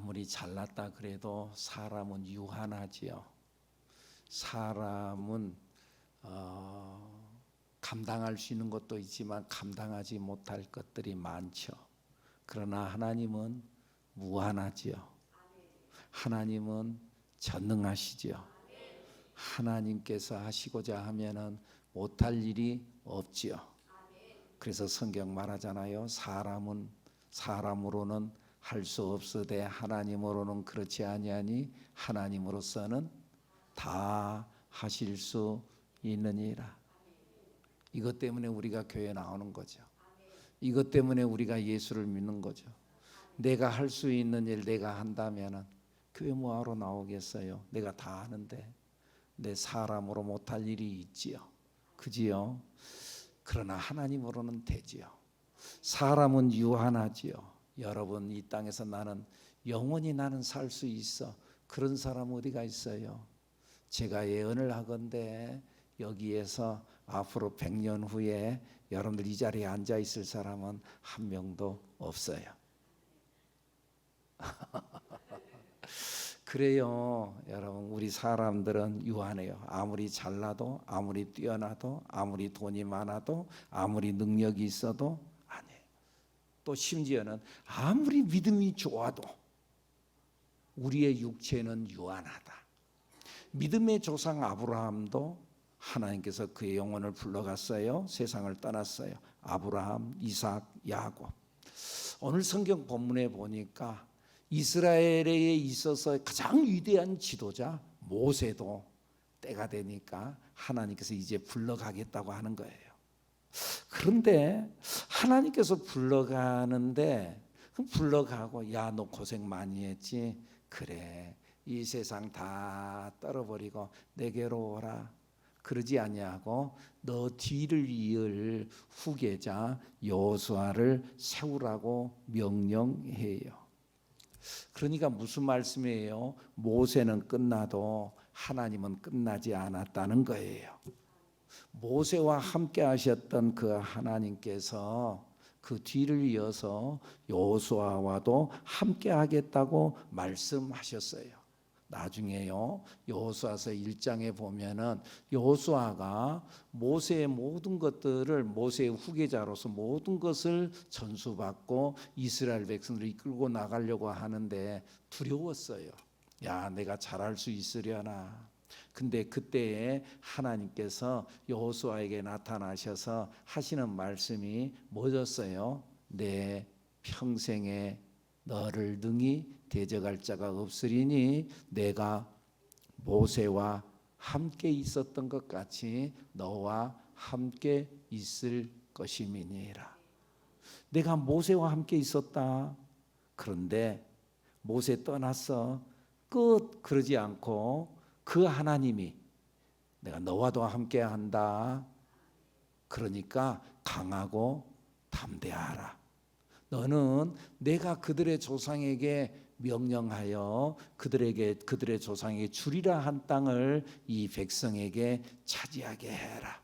아무리 잘났다 그래도 사람은 유한하지요. 사람은 어, 감당할 수 있는 것도 있지만 감당하지 못할 것들이 많죠. 그러나 하나님은 무한하지요. 하나님은 전능하시지요. 하나님께서 하시고자 하면은 못할 일이 없지요. 그래서 성경 말하잖아요. 사람은 사람으로는 할 수 없으되 하나님으로는 그렇지 아니하니 하나님으로서는 다 하실 수 있느니라. 이것 때문에 우리가 교회 나오는 거죠. 이것 때문에 우리가 예수를 믿는 거죠. 내가 할 수 있는 일 내가 한다면은 교회 뭐하러 나오겠어요? 내가 다 하는데 내 사람으로 못할 일이 있지요. 그지요? 그러나 하나님으로는 되지요. 사람은 유한하지요. 여러분 이 땅에서 나는 영원히 나는 살 수 있어. 그런 사람 어디가 있어요? 제가 예언을 하건대 여기에서 앞으로 100년 후에 여러분들 이 자리에 앉아 있을 사람은 한 명도 없어요. 그래요, 여러분. 우리 사람들은 유한해요. 아무리 잘나도, 아무리 뛰어나도, 아무리 돈이 많아도, 아무리 능력이 있어도. 또 심지어는 아무리 믿음이 좋아도 우리의 육체는 유한하다. 믿음의 조상 아브라함도 하나님께서 그의 영혼을 불러갔어요. 세상을 떠났어요. 아브라함, 이삭, 야곱. 오늘 성경 본문에 보니까 이스라엘에 있어서 가장 위대한 지도자 모세도 때가 되니까 하나님께서 이제 불러가겠다고 하는 거예요. 그런데 하나님께서 불러가는데 불러가고 야 너 고생 많이 했지 그래 이 세상 다 떨어버리고 내게로 오라 그러지 아니하고 너 뒤를 이을 후계자 여호수아를 세우라고 명령해요. 그러니까 무슨 말씀이에요? 모세는 끝나도 하나님은 끝나지 않았다는 거예요. 모세와 함께 하셨던 그 하나님께서 그 뒤를 이어서 여호수아와도 함께 하겠다고 말씀하셨어요. 나중에요. 여호수아서 1장에 보면은 여호수아가 모세의 모든 것들을 모세의 후계자로서 모든 것을 전수받고 이스라엘 백성들을 이끌고 나가려고 하는데 두려웠어요. 야, 내가 잘할 수 있으려나? 근데 그때에 하나님께서 여호수아에게 나타나셔서 하시는 말씀이 뭐였어요? 내 평생에 너를 능히 대적할 자가 없으리니 내가 모세와 함께 있었던 것 같이 너와 함께 있을 것임이니라. 내가 모세와 함께 있었다. 그런데 모세 떠났어. 끝 그러지 않고 그 하나님이 내가 너와도 함께 한다. 그러니까 강하고 담대하라. 너는 내가 그들의 조상에게 명령하여 그들에게 그들의 조상에게 주리라 한 땅을 이 백성에게 차지하게 해라.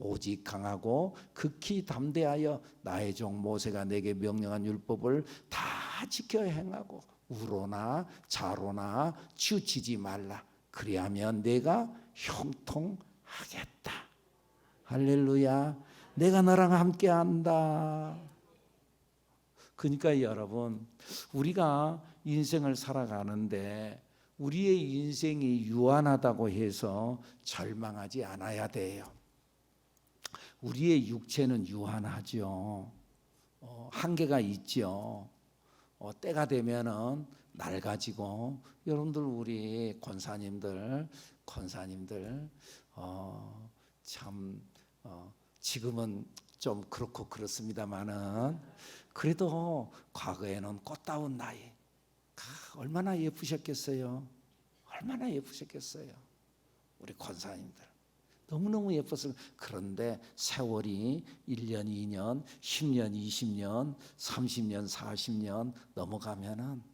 오직 강하고 극히 담대하여 나의 종 모세가 내게 명령한 율법을 다 지켜 행하고 우로나 자로나 치우치지 말라. 그리하면 내가 형통하겠다. 할렐루야. 내가 너랑 함께 한다. 그러니까 여러분, 우리가 인생을 살아가는데 우리의 인생이 유한하다고 해서 절망하지 않아야 돼요. 우리의 육체는 유한하죠. 어, 한계가 있죠. 어, 때가 되면은 낡아지고 여러분들 우리 권사님들 권사님들 어, 참 어, 지금은 좀 그렇고 그렇습니다만은 그래도 과거에는 꽃다운 나이 아, 얼마나 예쁘셨겠어요. 얼마나 예쁘셨겠어요. 우리 권사님들 너무너무 예뻤어요. 그런데 세월이 1년, 2년, 10년, 20년, 30년, 40년 넘어가면은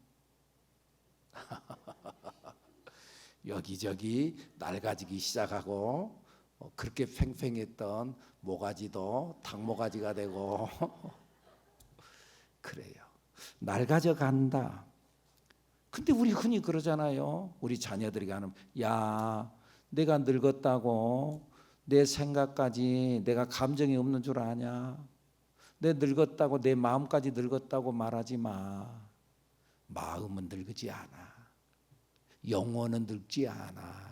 여기저기 낡아지기 시작하고 어, 그렇게 팽팽했던 모가지도 닭모가지가 되고 그래요. 낡아져 간다. 근데 우리 흔히 그러잖아요. 우리 자녀들에게 하는 야, 내가 늙었다고 내 생각까지 내가 감정이 없는 줄 아냐? 내 늙었다고 내 마음까지 늙었다고 말하지 마. 마음은 늙지 않아. 영혼은 늙지 않아.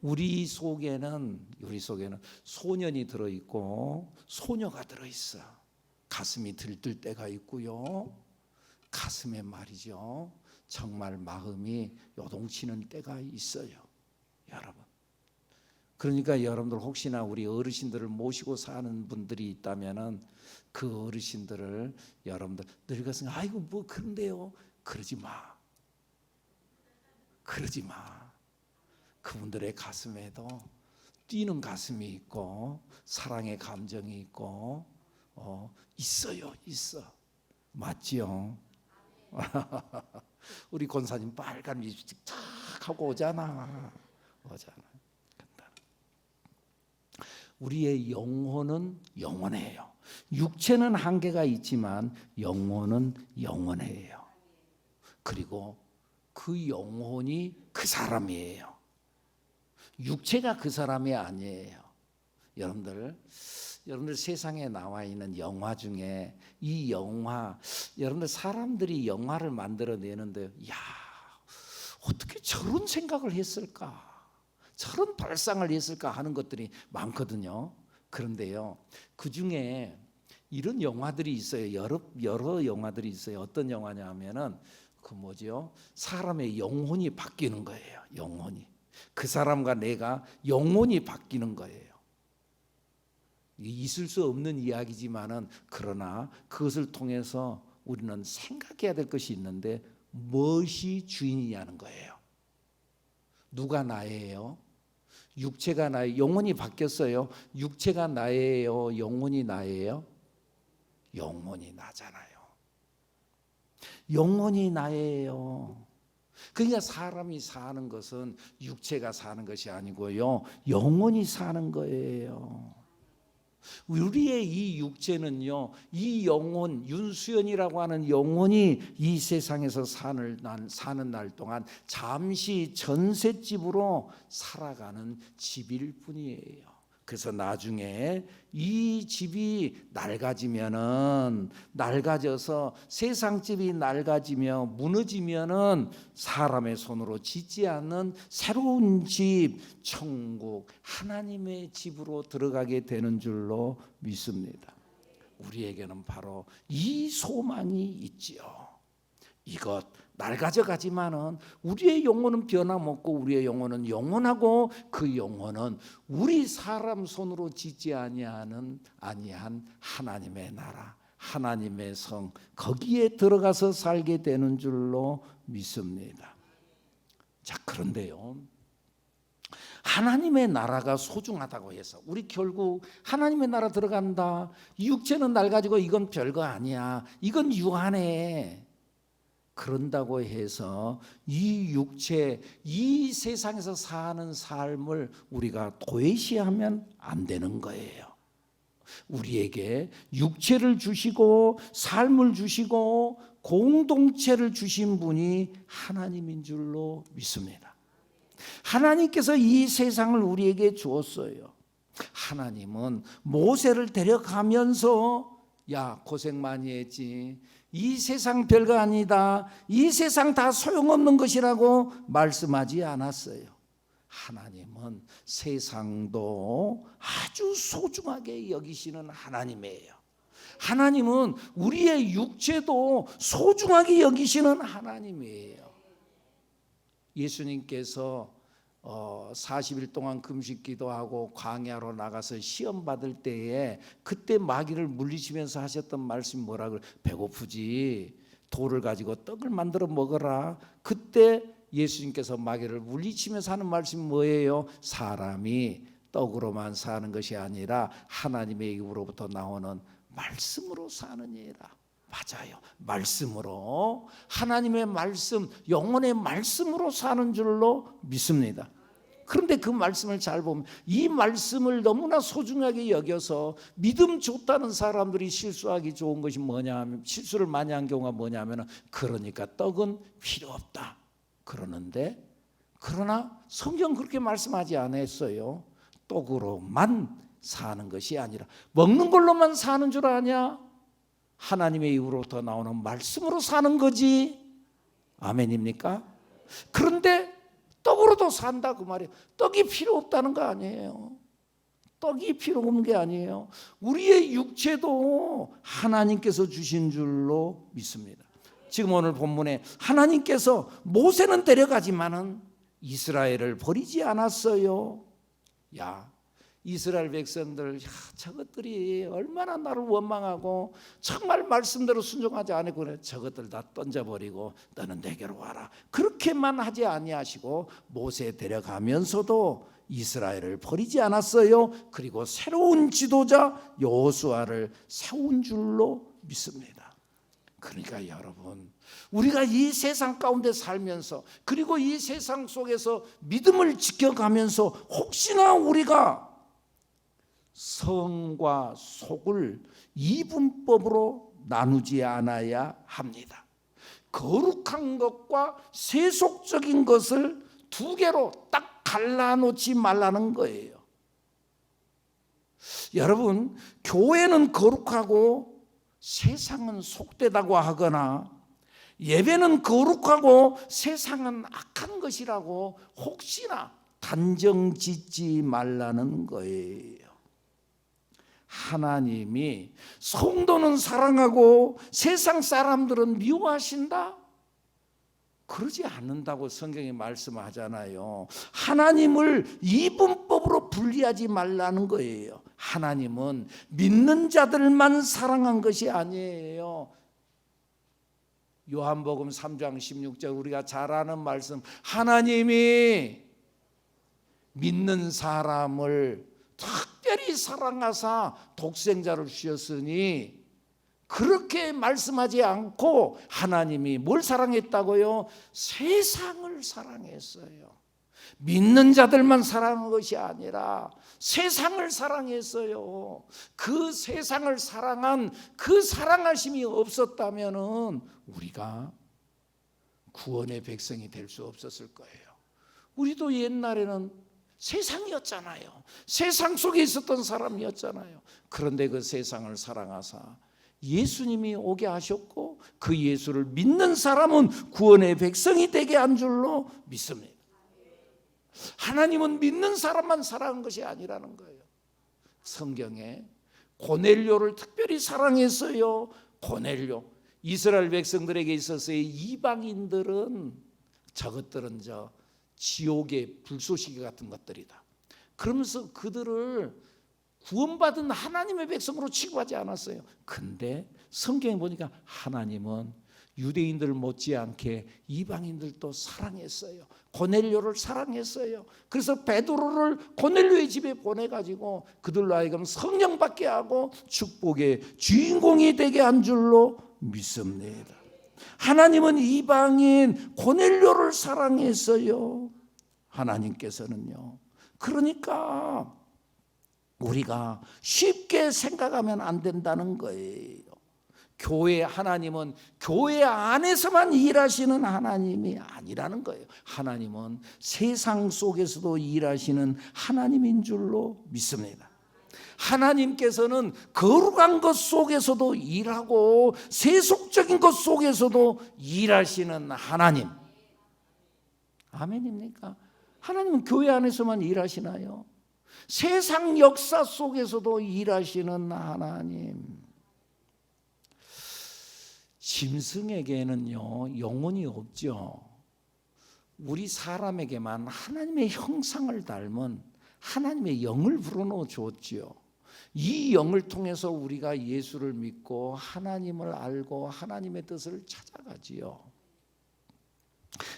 우리 속에는 우리 속에는 소년이 들어 있고 소녀가 들어 있어. 가슴이 들뜰 때가 있고요. 가슴에 말이죠. 정말 마음이 요동치는 때가 있어요. 여러분. 그러니까 여러분들 혹시나 우리 어르신들을 모시고 사는 분들이 있다면은 그 어르신들을 여러분들 늙었으니 아이고 뭐 그런데요. 그러지 마. 그러지 마. 그분들의 가슴에도 뛰는 가슴이 있고 사랑의 감정이 있고 어, 있어요, 있어. 맞지요? 우리 권사님 빨간 립스틱 탁 하고 오잖아, 오잖아. 우리의 영혼은 영원해요. 육체는 한계가 있지만 영혼은 영원해요. 그리고 그 영혼이 그 사람이에요. 육체가 그 사람이 아니에요. 여러분들, 여러분들 세상에 나와 있는 영화 중에 이 영화, 여러분들 사람들이 영화를 만들어 내는데, 야 어떻게 저런 생각을 했을까? 저런 발상을 했을까 하는 것들이 많거든요. 그런데요, 그 중에 이런 영화들이 있어요. 여러 여러 영화들이 있어요. 어떤 영화냐면은 그 뭐죠? 사람의 영혼이 바뀌는 거예요. 영혼이 그 사람과 내가 영혼이 바뀌는 거예요. 있을 수 없는 이야기지만은 그러나 그것을 통해서 우리는 생각해야 될 것이 있는데 무엇이 주인이냐는 거예요. 누가 나예요? 육체가 나의 영혼이 바뀌었어요. 육체가 나예요. 영혼이 나예요. 영혼이 나잖아요. 영혼이 나예요. 그러니까 사람이 사는 것은 육체가 사는 것이 아니고요. 영혼이 사는 거예요. 우리의 이 육체는요, 이 영혼, 윤수연이라고 하는 영혼이 이 세상에서 사는 날, 사는 날 동안 잠시 전셋집으로 살아가는 집일 뿐이에요. 그래서 나중에 이 집이 낡아지면은 낡아져서 세상 집이 낡아지며 무너지면은 사람의 손으로 짓지 않는 새로운 집 천국 하나님의 집으로 들어가게 되는 줄로 믿습니다. 우리에게는 바로 이 소망이 있지요. 이것 낡아져 가지만은 우리의 영혼은 변함없고 우리의 영혼은 영원하고 그 영혼은 우리 사람 손으로 짓지 아니하는 아니한 하나님의 나라 하나님의 성 거기에 들어가서 살게 되는 줄로 믿습니다. 자 그런데요. 하나님의 나라가 소중하다고 해서 우리 결국 하나님의 나라 들어간다. 육체는 낡아지고 이건 별거 아니야. 이건 유한해. 그런다고 해서 이 육체, 이 세상에서 사는 삶을 우리가 도외시하면 안 되는 거예요. 우리에게 육체를 주시고 삶을 주시고 공동체를 주신 분이 하나님인 줄로 믿습니다. 하나님께서 이 세상을 우리에게 주었어요. 하나님은 모세를 데려가면서 야 고생 많이 했지 이 세상 별거 아니다. 이 세상 다 소용없는 것이라고 말씀하지 않았어요. 하나님은 세상도 아주 소중하게 여기시는 하나님이에요. 하나님은 우리의 육체도 소중하게 여기시는 하나님이에요. 예수님께서 어, 40일 동안 금식 기도하고 광야로 나가서 시험 받을 때에 그때 마귀를 물리치면서 하셨던 말씀 뭐라 그래? 배고프지. 돌을 가지고 떡을 만들어 먹어라. 그때 예수님께서 마귀를 물리치면서 하는 말씀 뭐예요? 사람이 떡으로만 사는 것이 아니라 하나님의 입으로부터 나오는 말씀으로 사느니라. 맞아요. 말씀으로 하나님의 말씀, 영혼의 말씀으로 사는 줄로 믿습니다. 그런데 그 말씀을 잘 보면 이 말씀을 너무나 소중하게 여겨서 믿음 좋다는 사람들이 실수하기 좋은 것이 뭐냐 하면 실수를 많이 한 경우가 뭐냐 하면 그러니까 떡은 필요 없다. 그러는데 그러나 성경 그렇게 말씀하지 않았어요. 떡으로만 사는 것이 아니라 먹는 걸로만 사는 줄 아냐? 하나님의 입으로부터 나오는 말씀으로 사는 거지. 아멘입니까? 그런데 떡으로도 산다 그 말이에요. 떡이 필요 없다는 거 아니에요. 떡이 필요 없는 게 아니에요. 우리의 육체도 하나님께서 주신 줄로 믿습니다. 지금 오늘 본문에 하나님께서 모세는 데려가지만은 이스라엘을 버리지 않았어요. 야, 이스라엘 백성들 야, 저것들이 얼마나 나를 원망하고 정말 말씀대로 순종하지 그래. 저것들 다 던져버리고 너는 내게로 와라. 그렇게만 하지 아니하시고 모세 데려가면서도 이스라엘을 버리지 않았어요. 그리고 새로운 지도자 여호수아를 세운 줄로 믿습니다. 그러니까 여러분 우리가 이 세상 가운데 살면서 그리고 이 세상 속에서 믿음을 지켜가면서 혹시나 우리가 성과 속을 이분법으로 나누지 않아야 합니다. 거룩한 것과 세속적인 것을 두 개로 딱 갈라놓지 말라는 거예요. 여러분, 교회는 거룩하고 세상은 속되다고 하거나 예배는 거룩하고 세상은 악한 것이라고 혹시나 단정 짓지 말라는 거예요. 하나님이 성도는 사랑하고 세상 사람들은 미워하신다? 그러지 않는다고 성경이 말씀하잖아요. 하나님을 이분법으로 분리하지 말라는 거예요. 하나님은 믿는 자들만 사랑한 것이 아니에요. 요한복음 3장 16절 우리가 잘 아는 말씀 하나님이 믿는 사람을 특별히 사랑하사 독생자를 주셨으니 그렇게 말씀하지 않고 하나님이 뭘 사랑했다고요? 세상을 사랑했어요. 믿는 자들만 사랑한 것이 아니라 세상을 사랑했어요. 그 세상을 사랑한 그 사랑하심이 없었다면은 우리가 구원의 백성이 될 수 없었을 거예요. 우리도 옛날에는 세상이었잖아요. 세상 속에 있었던 사람이었잖아요. 그런데 그 세상을 사랑하사 예수님이 오게 하셨고 그 예수를 믿는 사람은 구원의 백성이 되게 한 줄로 믿습니다. 하나님은 믿는 사람만 사랑한 것이 아니라는 거예요. 성경에 고넬료를 특별히 사랑했어요. 고넬료 이스라엘 백성들에게 있어서의 이방인들은 저것들은 저 지옥의 불쏘시개 같은 것들이다. 그러면서 그들을 구원받은 하나님의 백성으로 취급하지 않았어요. 근데 성경에 보니까 하나님은 유대인들 못지않게 이방인들도 사랑했어요. 고넬료를 사랑했어요. 그래서 베드로를 고넬료의 집에 보내 가지고 그들로 하여금 성령 받게 하고 축복의 주인공이 되게 한 줄로 믿습니다. 하나님은 이방인 고넬료를 사랑했어요. 하나님께서는요. 그러니까 우리가 쉽게 생각하면 안 된다는 거예요. 교회 하나님은 교회 안에서만 일하시는 하나님이 아니라는 거예요. 하나님은 세상 속에서도 일하시는 하나님인 줄로 믿습니다. 하나님께서는 거룩한 것 속에서도 일하고 세속적인 것 속에서도 일하시는 하나님. 아멘입니까? 하나님은 교회 안에서만 일하시나요? 세상 역사 속에서도 일하시는 하나님. 짐승에게는요, 영혼이 없죠. 우리 사람에게만 하나님의 형상을 닮은 하나님의 영을 불어넣어 줬지요. 이 영을 통해서 우리가 예수를 믿고 하나님을 알고 하나님의 뜻을 찾아가지요.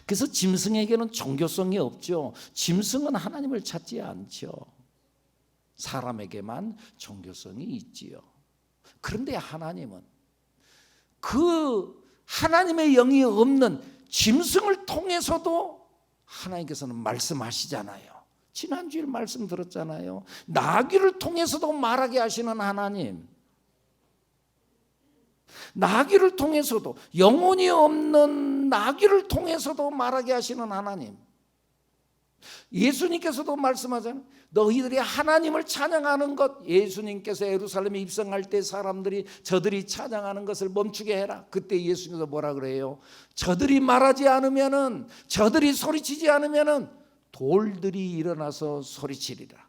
그래서 짐승에게는 종교성이 없죠. 짐승은 하나님을 찾지 않죠. 사람에게만 종교성이 있지요. 그런데 하나님은 그 하나님의 영이 없는 짐승을 통해서도 하나님께서는 말씀하시잖아요. 지난주에 말씀 들었잖아요. 나귀를 통해서도 말하게 하시는 하나님. 나귀를 통해서도 영혼이 없는 나귀를 통해서도 말하게 하시는 하나님. 예수님께서도 말씀하잖아요. 너희들이 하나님을 찬양하는 것 예수님께서 예루살렘에 입성할 때 사람들이 저들이 찬양하는 것을 멈추게 해라. 그때 예수님께서 뭐라 그래요? 저들이 말하지 않으면은 저들이 소리치지 않으면은 돌들이 일어나서 소리치리라.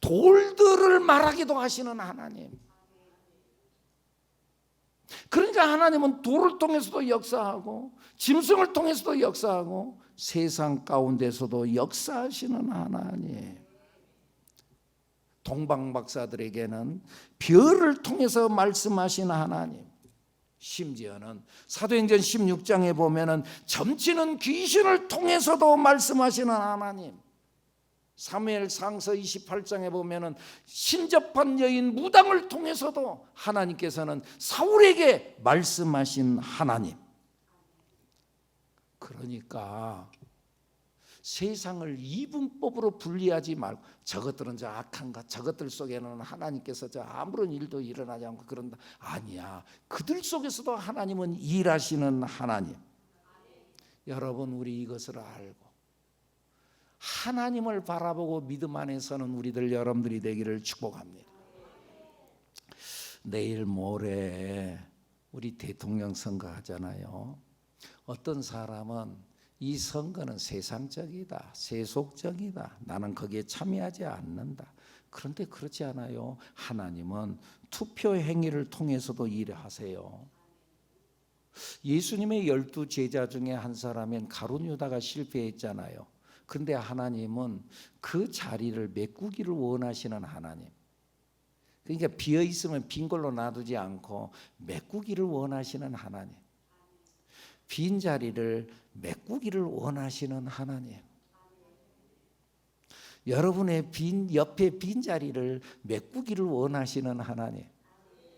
돌들을 말하기도 하시는 하나님. 그러니까 하나님은 돌을 통해서도 역사하고 짐승을 통해서도 역사하고 세상 가운데서도 역사하시는 하나님. 동방 박사들에게는 별을 통해서 말씀하시는 하나님. 심지어는 사도행전 16장에 보면은 점치는 귀신을 통해서도 말씀하시는 하나님. 사무엘 상서 28장에 보면은 신접한 여인 무당을 통해서도 하나님께서는 사울에게 말씀하신 하나님. 그러니까 세상을 이분법으로 분리하지 말고 저것들은 저 악한가 저것들 속에는 하나님께서 저 아무런 일도 일어나지 않고 그런다. 아니야. 그들 속에서도 하나님은 일하시는 하나님. 여러분 우리 이것을 알고 하나님을 바라보고 믿음 안에서는 우리들 여러분들이 되기를 축복합니다. 내일 모레 우리 대통령 선거 하잖아요. 어떤 사람은 이 선거는 세상적이다, 세속적이다. 나는 거기에 참여하지 않는다. 그런데 그렇지 않아요. 하나님은 투표 행위를 통해서도 일하세요. 예수님의 열두 제자 중에 한 사람인 가룟 유다가 실패했잖아요. 그런데 하나님은 그 자리를 메꾸기를 원하시는 하나님. 그러니까 비어 있으면 빈 걸로 놔두지 않고 메꾸기를 원하시는 하나님. 빈 자리를 메꾸기를 원하시는 하나님. 여러분의 빈 옆에 빈 자리를 메꾸기를 원하시는 하나님.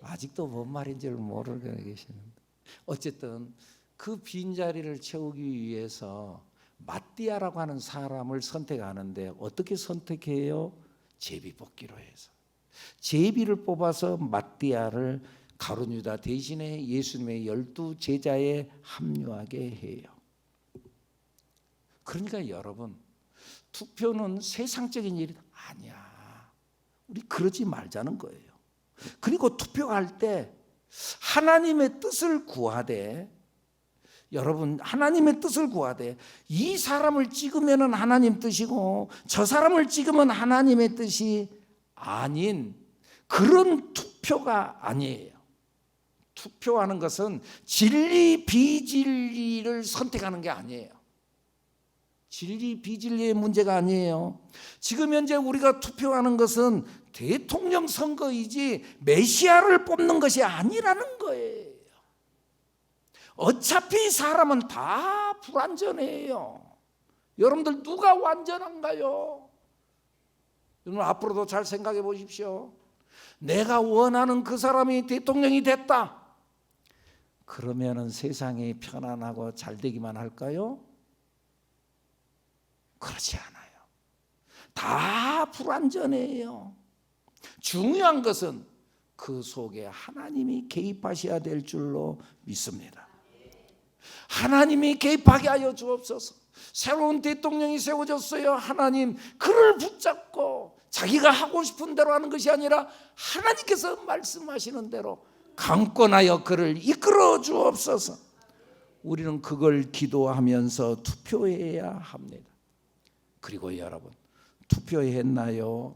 아직도 뭔 말인지를 모르고 계시는데 어쨌든 그 빈 자리를 채우기 위해서 마띠아라고 하는 사람을 선택하는데 어떻게 선택해요? 제비 뽑기로 해서 제비를 뽑아서 마띠아를 가룟 유다 대신에 예수님의 열두 제자에 합류하게 해요. 그러니까 여러분 투표는 세상적인 일이 아니야. 우리 그러지 말자는 거예요. 그리고 투표할 때 하나님의 뜻을 구하되 여러분 하나님의 뜻을 구하되 이 사람을 찍으면 하나님 뜻이고 저 사람을 찍으면 하나님의 뜻이 아닌 그런 투표가 아니에요. 투표하는 것은 진리 비진리를 선택하는 게 아니에요. 진리 비진리의 문제가 아니에요. 지금 현재 우리가 투표하는 것은 대통령 선거이지 메시아를 뽑는 것이 아니라는 거예요. 어차피 사람은 다 불완전해요. 여러분들 누가 완전한가요? 여러분 앞으로도 잘 생각해 보십시오. 내가 원하는 그 사람이 대통령이 됐다. 그러면은 세상이 편안하고 잘 되기만 할까요? 그렇지 않아요. 다 불완전해요. 중요한 것은 그 속에 하나님이 개입하셔야 될 줄로 믿습니다. 하나님이 개입하게 하여 주옵소서. 새로운 대통령이 세워졌어요. 하나님 그를 붙잡고 자기가 하고 싶은 대로 하는 것이 아니라 하나님께서 말씀하시는 대로 강권하여 그를 이끌어 주옵소서. 우리는 그걸 기도하면서 투표해야 합니다. 그리고 여러분 투표했나요?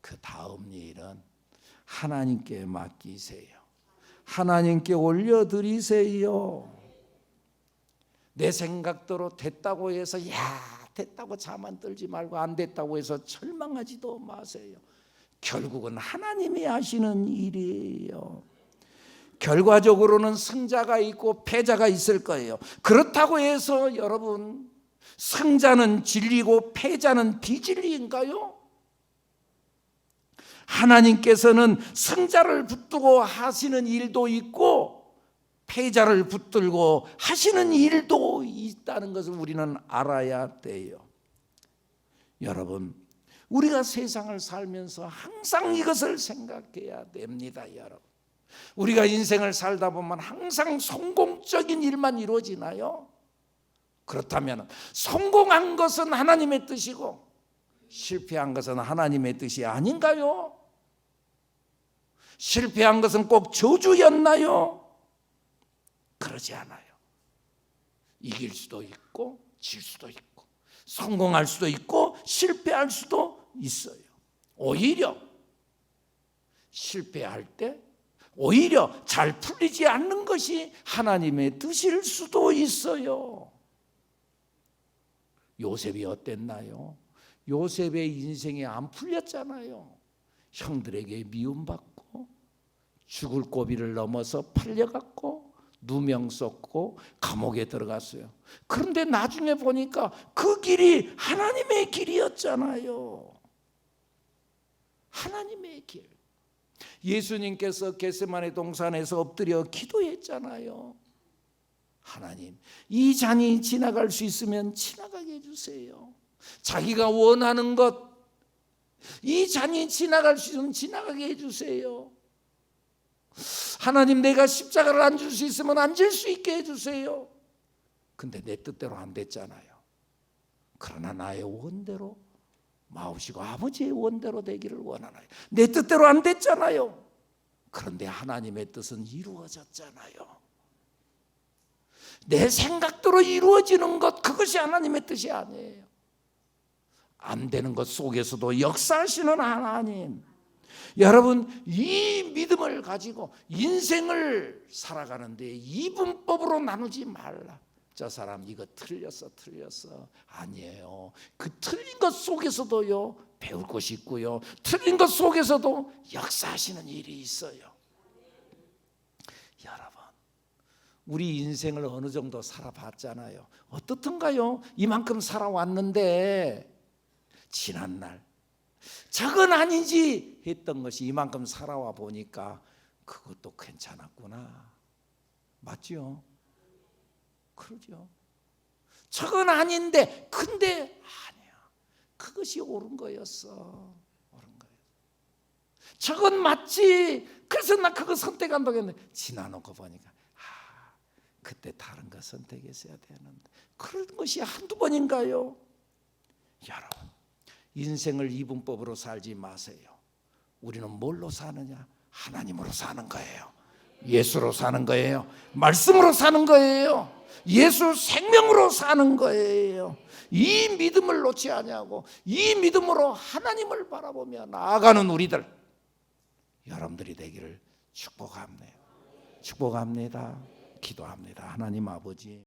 그 다음 일은 하나님께 맡기세요. 하나님께 올려드리세요. 내 생각대로 됐다고 해서 야 됐다고 자만 떨지 말고 안 됐다고 해서 절망하지도 마세요. 결국은 하나님이 하시는 일이에요. 결과적으로는 승자가 있고 패자가 있을 거예요. 그렇다고 해서 여러분 승자는 진리고 패자는 비진리인가요? 하나님께서는 승자를 붙들고 하시는 일도 있고 패자를 붙들고 하시는 일도 있다는 것을 우리는 알아야 돼요. 여러분, 우리가 세상을 살면서 항상 이것을 생각해야 됩니다, 여러분. 우리가 인생을 살다 보면 항상 성공적인 일만 이루어지나요? 그렇다면 성공한 것은 하나님의 뜻이고 실패한 것은 하나님의 뜻이 아닌가요? 실패한 것은 꼭 저주였나요? 그러지 않아요. 이길 수도 있고 질 수도 있고 성공할 수도 있고 실패할 수도 있어요. 오히려 실패할 때 오히려 잘 풀리지 않는 것이 하나님의 뜻일 수도 있어요. 요셉이 어땠나요? 요셉의 인생이 안 풀렸잖아요. 형들에게 미움받고 죽을 고비를 넘어서 팔려갔고 누명 썼고 감옥에 들어갔어요. 그런데 나중에 보니까 그 길이 하나님의 길이었잖아요. 하나님의 길. 예수님께서 겟세마네 동산에서 엎드려 기도했잖아요. 하나님, 이 잔이 지나갈 수 있으면 지나가게 해주세요. 자기가 원하는 것, 이 잔이 지나갈 수 있으면 지나가게 해주세요. 하나님, 내가 십자가를 앉을 수 있으면 앉을 수 있게 해주세요. 근데 내 뜻대로 안 됐잖아요. 그러나 나의 원대로 마우시고 아버지의 원대로 되기를 원하나요. 내 뜻대로 안 됐잖아요. 그런데 하나님의 뜻은 이루어졌잖아요. 내 생각대로 이루어지는 것 그것이 하나님의 뜻이 아니에요. 안 되는 것 속에서도 역사하시는 하나님. 여러분 이 믿음을 가지고 인생을 살아가는데 이분법으로 나누지 말라. 저 사람 이거 틀렸어 틀렸어 아니에요. 그 틀린 것 속에서도요 배울 것이 있고요. 틀린 것 속에서도 역사하시는 일이 있어요. 여러분 우리 인생을 어느 정도 살아봤잖아요. 어떻든가요? 이만큼 살아왔는데 지난 날 저건 아니지 했던 것이 이만큼 살아와 보니까 그것도 괜찮았구나. 맞죠? 그러죠. 저건 아닌데 근데 아니야. 그것이 옳은 거였어. 옳은 거예요. 저건 맞지. 그래서 나 그거 선택한다고 했는데 지나놓고 보니까 아, 그때 다른 거 선택했어야 되는데 그런 것이 한두 번인가요? 여러분 인생을 이분법으로 살지 마세요. 우리는 뭘로 사느냐? 하나님으로 사는 거예요. 예수로 사는 거예요. 말씀으로 사는 거예요. 예수 생명으로 사는 거예요. 이 믿음을 놓지 아니하고 이 믿음으로 하나님을 바라보며 나아가는 우리들 여러분들이 되기를 축복합니다. 축복합니다. 기도합니다. 하나님 아버지